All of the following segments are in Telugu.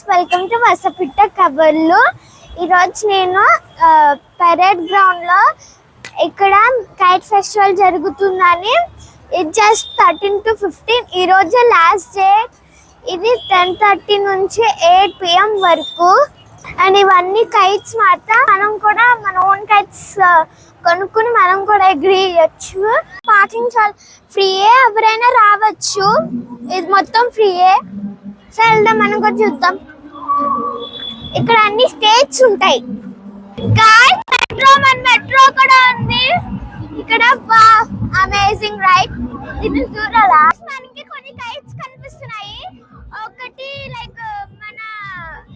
Guys welcome to Vasapitta Kabarlu ఈరోజు నేను పెరేడ్ గ్రౌండ్లో ఇక్కడ కైట్ ఫెస్టివల్ జరుగుతుందని. ఇది జస్ట్ థర్టీన్ టు ఫిఫ్టీన్ ఈరోజు లాస్ట్ డే ఇది టెన్ థర్టీ నుంచి ఎయిట్ పిఎం వరకు. అండ్ ఇవన్నీ కైట్స్ మాత్రం మనం కూడా మన ఓన్ కైట్స్ కొనుక్కుని మనం కూడా ఎగ్రీ చేయొచ్చు పార్కింగ్ చాలా ఫ్రీయే ఎవరైనా రావచ్చు. ఇది మొత్తం ఫ్రీయే సరే వెళ్దాం మనం కూడా చూద్దాం. ఇక్కడ అన్ని స్టేట్స్ ఉంటాయి. గాయస్ మెట్రో మన మెట్రో కూడా ఉంది. ఇక్కడ బా అమేజింగ్ రైట్ ఇది చూడాలా? మనకి కొన్ని కైట్స్ కనిపిస్తున్నాయి. ఒకటి లైక్ మన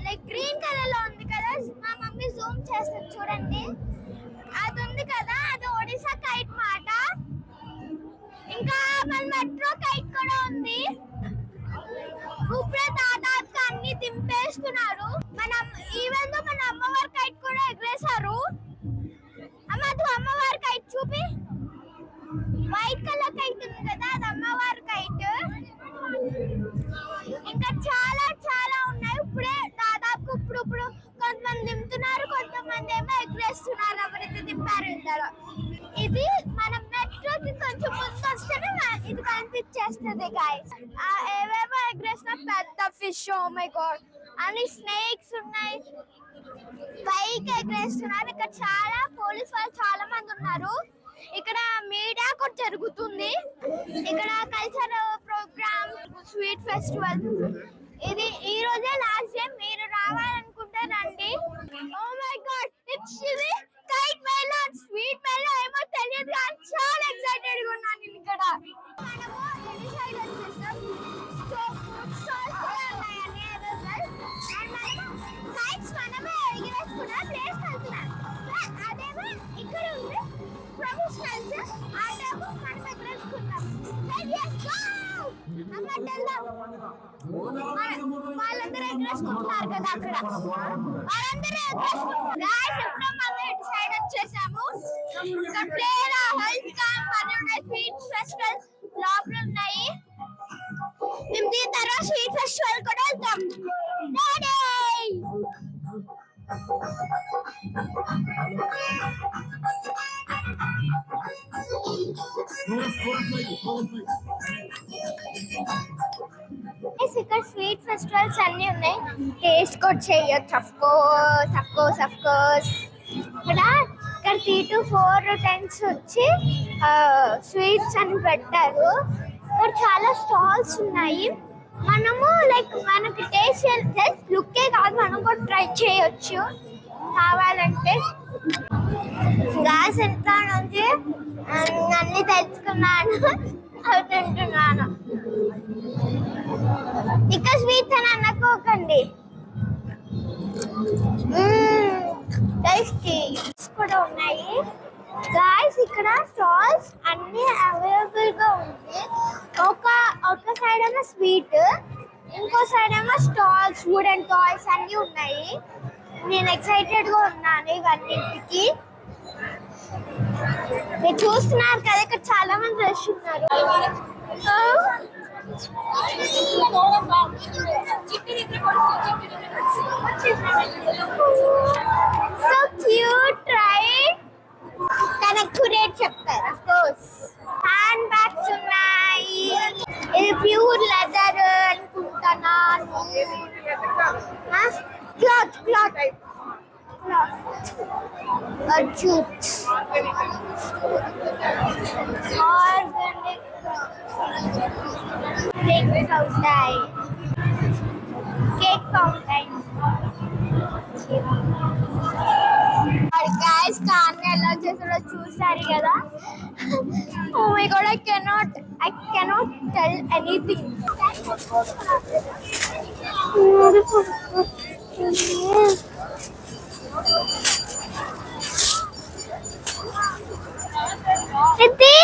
లైక్ గ్రీన్ కలర్లో ఉంది కదా. మా మమ్మీ జూమ్ చేస్తుంది చూడండి అది ఉంది కదా అది ఒడిశా కైట్ మాట ఇంకా మన మెట్రో కైట్ కూడా ఉంది ఇప్పుడే దాదాపు అన్ని దింపేస్తున్నారు మనం ఈవెన్ దో మన అమ్మవారి కైట్ కూడా ఎగరేశారు. అమ్మ అది అమ్మవారి కైట్ చూపి. వైట్ కలర్ కైట్ ఉంది కదా అది అమ్మవారి కైట్. ఇంకా చాలా చాలా ఉన్నాయి. ఇప్పుడే దాదాపు ఇప్పుడు ఇప్పుడు కొంతమంది దింపుతున్నారు కొంతమంది ఏమో ఎగరేస్తున్నారు. ఎవరైతే దింపారు ఇద్దరు. ఇది మనం మెట్రోకి కొంచెం ముందు వస్తేనే ఇది కనిపించేస్తుంది గాయ దగ్గర వేసిన పెద్ద ఫిష్ ఓ మై గాడ్ అన్ని స్నేక్స్ ఉన్నాయి? పైకి ఎగరేస్తున్నారు ఇక్కడ చాలా పోలీస్ వాళ్ళు చాలా మంది ఉన్నారు. ఇక్కడ మీడియా కూడా జరుగుతుంది. ఇక్కడ కల్చర్ ప్రోగ్రామ్ స్వీట్ ఫెస్టివల్ ఇది ఈ రోజే లాస్ట్ డే మీరు రావాలనుకుంటే రండి. ఓ మై గాడ్ ఇట్స్ ఇది కైట్ మెలన్ స్వీట్ మెలన్ ఏమో తెలియదు కానీ చాలా ఎక్సైటెడ్గా ఉన్నాను నేను ఇక్కడ. మనము ఎన్ని సైడ్ వచ్చేసాం వాళ్ళందరూ ఎగరేసుకుంటున్నారు కదా అక్కడ వాళ్ళందరూ ఇప్పుడు మనం ఇటు సైడ్ వచ్చేసాము ఇక్కడ ప్లేయర్ హెల్త్ క్యాంప్ అని ఉన్నాయి స్వీట్ ఫెస్టివల్ లోపల ఉన్నాయి మేము దీని తర్వాత స్వీట్ ఫెస్టివల్ కూడా వెళ్తాం ఇక్కడ స్వీట్ ఫెస్టివల్స్ అన్నీ ఉన్నాయి. టేస్ట్ కూడా చేయొచ్చు of course of course of course ఇక్కడ ఇక్కడ త్రీ టు ఫోర్ టెన్స్ వచ్చి స్వీట్స్ అని పెట్టారు. ఇక్కడ చాలా స్టాల్స్ ఉన్నాయి. మనము లైక్ మనకి టేస్ట్ జస్ట్ లుక్కే కాదు. మనం కూడా ట్రై చేయొచ్చు. కావాలంటే. గ్యాస్ ఎంత నుంచి అన్ని తెచ్చుకున్నాను అవి తింటున్నాను. ఇక్కడ స్వీట్స్ అని అనుకోకండి. కూడా ఉన్నాయి. గాయస్ ఇక్కడ స్టాల్స్ అన్ని అవైలబుల్గా ఉంది. ఒక ఒక సైడ్ ఏమో స్వీట్ ఇంకో సైడ్ ఏమో స్టాల్స్ వుడెన్ టాయ్స్ అన్ని ఉన్నాయి. నేను ఎక్సైటెడ్గా ఉన్నాను ఇవన్నింటికి. మీరు చూస్తున్నారు కదా ఇక్కడ చాలా మంది రష్ ఉన్నారు. So cute, right? Can I curate chapter, of course. Handbag tonight. It's pure leather and kuntana. Huh? Cloth, cloth. Jute organic rings అవుతాయి కేక్ ఫౌంటైన్ గాయస్ కార్ని ఎలా చేసాడో చూసారు కదా oh my God I cannot I cannot tell anything gente.